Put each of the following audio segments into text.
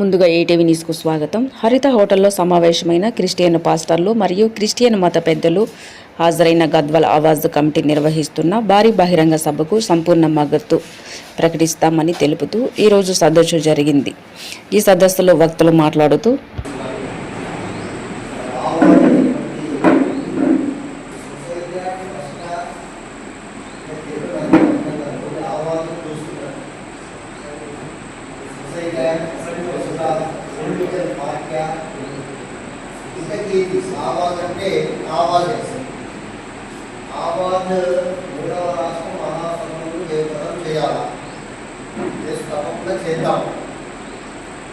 ముందుగా ఏటీవీ న్యూస్కు స్వాగతం. హరిత హోటల్లో సమావేశమైన క్రిస్టియన్ పాస్టర్లు మరియు క్రిస్టియన్ మత పెద్దలు హాజరైన గద్వాల్ ఆవాజ్ కమిటీ నిర్వహిస్తున్న భారీ బహిరంగ సభకు సంపూర్ణ మద్దతు ప్రకటిస్తామని తెలుపుతూ ఈరోజు సదస్సు జరిగింది. ఈ సదస్సులో వక్తలు మాట్లాడుతూ ఆవాజ్ అంటే ఆవాజ్. ఆవాజ్ మూడవ రాష్ట్రం మహాసభలు దేవతరం చేయాలి? తప్పకుండా చేద్దాం.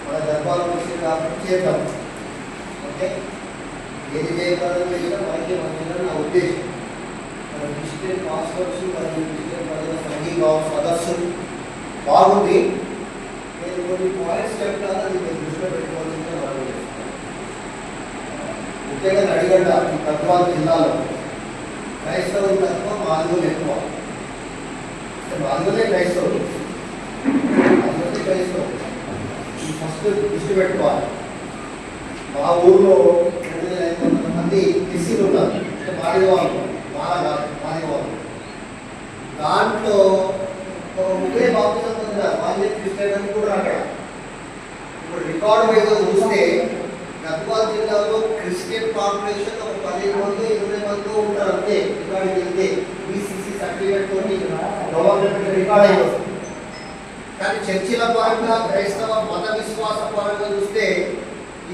మన గర్భాల విషయం కాకుండా చేద్దాం. ఓకే? ఏది చేయగలం చేసినా మనకి మంచిదని నా ఉద్దేశం. మన డిజిటల్ మాస్టర్స్ మరియు డిజిటల్ ప్రజల సంఘీభావ సదస్సులు బాగుంది. నేను కొన్ని పాయింట్స్ చెప్తాను అది మీరు దృష్టిలో పెట్టుకోవాల్సిందిగా ముఖ్యంగా నడిగడ్డ ఈ గద్వాల జిల్లాలో. క్రైస్తవులు తక్కువ మాదిగోలు ఎక్కువ. అంటే క్రైస్తవులు. మాదిగోలే క్రైస్తవులు. ఫస్ట్ దృష్టి పెట్టుకోవాలి. మా ఊర్లో రెండు వేల ఐదు వందల మంది కిసీలు ఉన్నారు. అంటే మాదిగ వాళ్ళు బాగా కాదు మాదిగ వాళ్ళు దాంట్లో ఒక ముగ్గురే బాప్తిజం పొందినారు వాళ్ళు క్రిస్టియన్ కూడా అక్కడ ఇప్పుడు రికార్డు మీద చూస్తే గద్వాల్ జిల్లాలో క్రిస్టియన్ పాపులేషన్ ఒక పదిహేను మంది ఇరవై మంది ఉంటారు అంతే రికార్డుకి వెళ్తే బీసీసీ సర్టిఫికేట్ తోటి గవర్నమెంట్ రికార్డ్ అయ్యి వస్తుంది. కానీ చర్చిల పరంగా క్రైస్తవ మత విశ్వాస పరంగా చూస్తే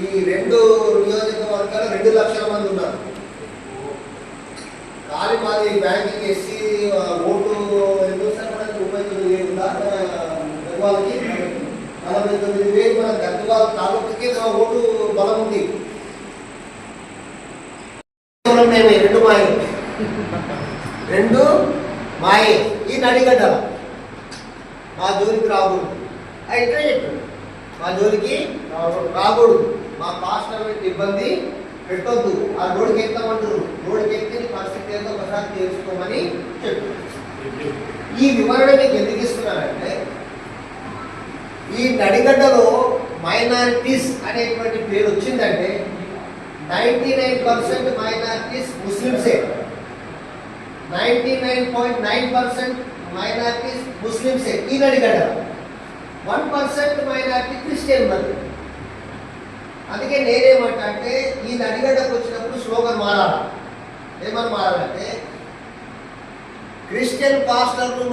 ఈ రెండు నియోజకవర్గాలు రెండు లక్షల మంది ఉన్నారు. కానీ మాది బ్యాంకింగ్ ఎస్సీ ఓటు ఎందుకు సార్ మనకి ముప్పై తొమ్మిది వేలు ఉందా? నలభై తొమ్మిది వేలు మన గద్వాల తాలూకాకి ఓటు బలం ఉంది. రెండు మాయ. రెండు మాయే ఈ నడిగడ్డల. మా జోలికి రాకూడదు. అయితే మా జోలికి రాకూడదు. మా పాస్టర్ ఇబ్బంది పెట్టొద్దు. ఆ రోడ్కి ఎక్కుతామంటారు రోడ్కి ఎక్కి పరిస్థితి ఏంటో ఒకసారి తెలుసుకోమని చెప్పాడు. ఈ వివరణ మీకు ఎందుకు ఇస్తున్నారంటే ఈ నడిగడ్డలో మైనారిటీస్ అనేటువంటి పేరు వచ్చిందంటే ninety nine percent minorities ముస్లిమ్సే. Ninety nine point nine percent minorities ముస్లిమ్సే ఈ Nadigadda one percent minority Christian మరి అందుకే నేనేమంటా అంటే ఈ నడిగడ్డకు వచ్చినప్పుడు స్లోగన్ మారాలి. ఏమని మారాలంటే క్రిస్టియన్ పాస్టర్లు